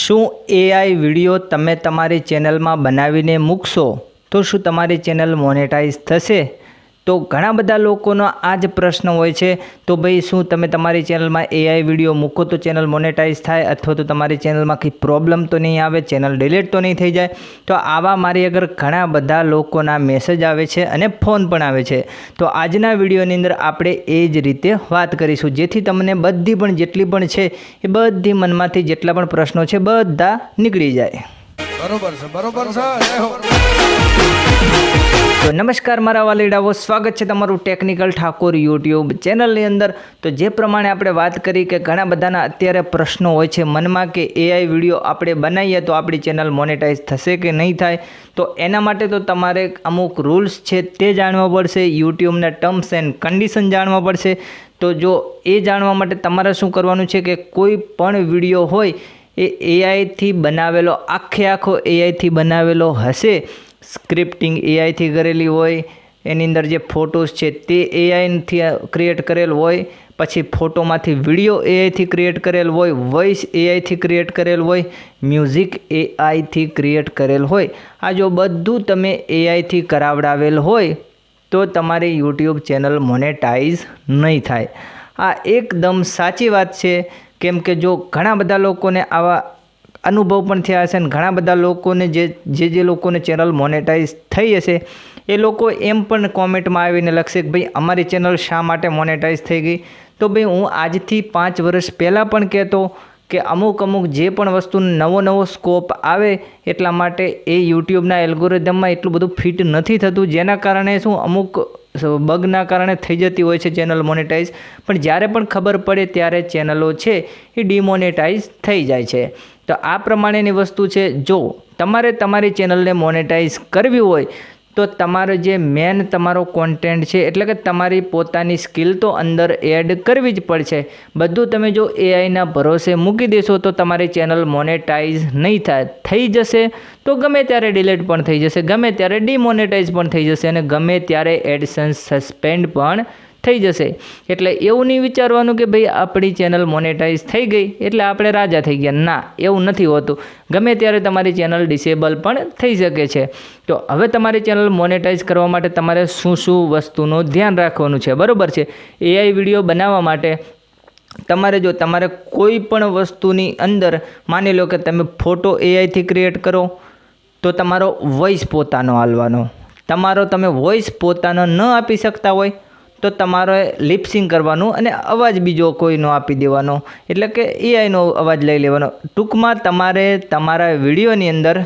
શું AI video તમે તમારી ચેનલમાં બનાવીને મૂકશો? તો શું તમારી ચેનલ મોનેટાઈઝ થશે? તો ઘણા બધા લોકોનો આ જ પ્રશ્ન હોય છે. તો ભાઈ, શું તમે તમારી ચેનલમાં એઆઈ વીડિયો મૂકો તો ચેનલ મોનેટાઈઝ થાય અથવા તો તમારી ચેનલમાં કંઈ પ્રોબ્લેમ તો નહીં આવે, ચેનલ ડિલીટ તો નહીં થઈ જાય? તો આવા મારી અગર ઘણા બધા લોકોના મેસેજ આવે છે અને ફોન પણ આવે છે. તો આજના વિડીયોની અંદર આપણે એ જ રીતે વાત કરીશું. જેથી તમને બધી પણ જેટલી પણ છે એ બધી મનમાંથી જેટલા પણ પ્રશ્નો છે બધા નીકળી જાય. બરોબર છે બરોબર છે તો નમસ્કાર મારા વાલીડાઓ, સ્વાગત છે તમારું ટેકનિકલ ઠાકોર યુટ્યુબ ચેનલની અંદર. તો જે પ્રમાણે આપણે વાત કરી કે ઘણા બધાના અત્યારે પ્રશ્નો હોય છે મનમાં કે એઆઈ વીડિયો આપણે બનાવીએ તો આપણી ચેનલ મોનેટાઈઝ થશે કે નહીં થાય, તો એના માટે તો તમારે અમુક રૂલ્સ છે તે જાણવા પડશે યુટ્યુબના ટર્મ્સ એન્ડ કન્ડિશન જાણવા પડશે. તો જો એ જાણવા માટે તમારે શું કરવાનું છે કે કોઈ પણ વીડિયો હોય એ એઆઈથી બનાવેલો, આખે આખો એઆઈથી બનાવેલો હશે સ્ક્રિપ્ટિંગ એઆઈથી કરેલી હોય, એની અંદર જે ફોટોસ છે તે એઆઈથી ક્રિએટ કરેલ હોય, પછી ફોટોમાંથી વીડિયો એઆઈથી ક્રિએટ કરેલ હોય વોઇસ એઆઈથી ક્રિએટ કરેલ હોય મ્યુઝિક એઆઈથી ક્રિએટ કરેલ હોય. આ જો બધું તમે એઆઈથી કરાવડાવેલ હોય, તો તમારી યુટ્યુબ ચેનલ મોનેટાઈઝ નહીં થાય. આ એકદમ સાચી વાત છે. કેમ કે જો ઘણા બધા લોકોને આવા અનુભવ પણ થયા હશે અને ઘણા બધા લોકોને જે જે જે લોકોને ચેનલ મોનેટાઈઝ થઈ હશે, એ લોકો એમ પણ કોમેન્ટમાં આવીને લખશે કે ભાઈ, અમારી ચેનલ શા માટે મોનેટાઈઝ થઈ ગઈ? તો ભાઈ, હું આજથી પાંચ વર્ષ પહેલાં પણ કહેતો કે અમુક અમુક જે પણ વસ્તુ નવો નવો સ્કોપ આવે, એટલા માટે એ યુટ્યુબના એલ્ગોરિધમમાં એટલું બધું ફિટ નથી થતું, જેના કારણે શું અમુક બગના કારણે થઈ જતી હોય છે ચેનલ મોનેટાઈઝ પણ જ્યારે પણ ખબર પડે ત્યારે ચેનલો છે એ ડિમોનેટાઈઝ થઈ જાય છે. તો આ પ્રમાણેની વસ્તુ છે, જો તમારે તમારી ચેનલને મોનેટાઈઝ કરવી હોય તો તમારો જે મેન તમારો કોન્ટેન્ટ છે, એટલે કે તમારી પોતાની સ્કિલ તો અંદર એડ કરવી જ પડશે. બધું તમે જો એઆઈના ભરોસે મૂકી દેશો તો તમારી ચેનલ મોનેટાઈઝ નહીં થાય, થઈ જશે. તો ગમે ત્યારે ડિલીટ પણ થઈ જશે, ગમે ત્યારે ડિમોનેટાઇઝ પણ થઈ જશે અને ગમે ત્યારે એડસન્સ સસ્પેન્ડ પણ થઈ જશે. એટલે એવું નહીં વિચારવાનું કે ભાઈ આપણી ચેનલ મોનેટાઈઝ થઈ ગઈ, એટલે આપણે રાજા થઈ ગયા. ના, એવું નથી હોતું. ગમે ત્યારે તમારી ચેનલ ડિસેબલ પણ થઈ શકે છે. તો હવે તમારી ચેનલ મોનેટાઈઝ કરવા માટે તમારે શું શું વસ્તુનું ધ્યાન રાખવાનું છે? બરાબર છે? એઆઈ વીડિયો બનાવવા માટે તમારે જો તમારે કોઈ પણ વસ્તુની અંદર માની લો કે તમે ફોટો એઆઈથી ક્રિએટ કરો, તો તમારો વોઇસ પોતાનો હાલવાનો. તમારો તમે વોઇસ પોતાનો ન આપી શકતા હોય તો તમારે લિપસિંગ કરવાનું અને અવાજ બીજો કોઈનો આપી દેવાનો. એટલે કે એઆઈનો અવાજ લઈ લેવાનો. ટૂંકમાં તમારે તમારા વિડીયોની અંદર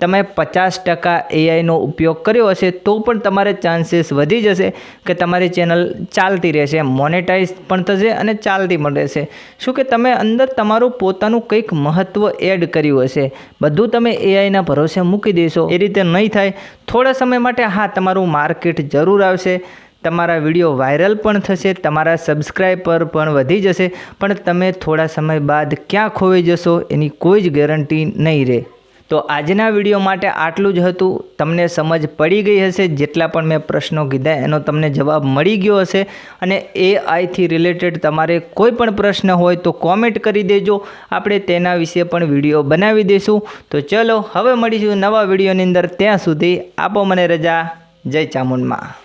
તમે પચાસ ટકા એઆઈનો ઉપયોગ કર્યો હશે, તો પણ તમારે ચાન્સીસ વધી જશે કે તમારી ચેનલ ચાલતી રહેશે મોનેટાઈઝ પણ થશે અને ચાલતી પણ રહેશે. શું કે તમે અંદર તમારું પોતાનું કંઈક મહત્ત્વ એડ કર્યું હશે? બધું તમે એઆઈના ભરોસે મૂકી દેશો. એ રીતે નહીં થાય. થોડા સમય માટે હા, તમારું માર્કેટ જરૂર આવશે. તમારા વીડિયો વાયરલ પણ થશે, તમારા સબસ્ક્રાઈબર પણ વધી જશે, પણ તમે થોડા સમય બાદ ક્યાં ખોવાઈ જશો એની કોઈ જ ગેરંટી નહીં રહે. તો આજના વીડિયો માટે આટલું જ હતું. તમને સમજ પડી ગઈ હશે, જેટલા પણ મેં પ્રશ્નો કીધા એનો તમને જવાબ મળી ગયો હશે. અને એ આઈથી રિલેટેડ તમારે કોઈ પણ પ્રશ્ન હોય તો કોમેન્ટ કરી દેજો. આપણે તેના વિશે પણ વીડિયો બનાવી દઈશું. તો ચલો, હવે મળીશું નવા વિડીયોની અંદર. ત્યાં સુધી આપો મને રજા. જય ચામુંડમાં.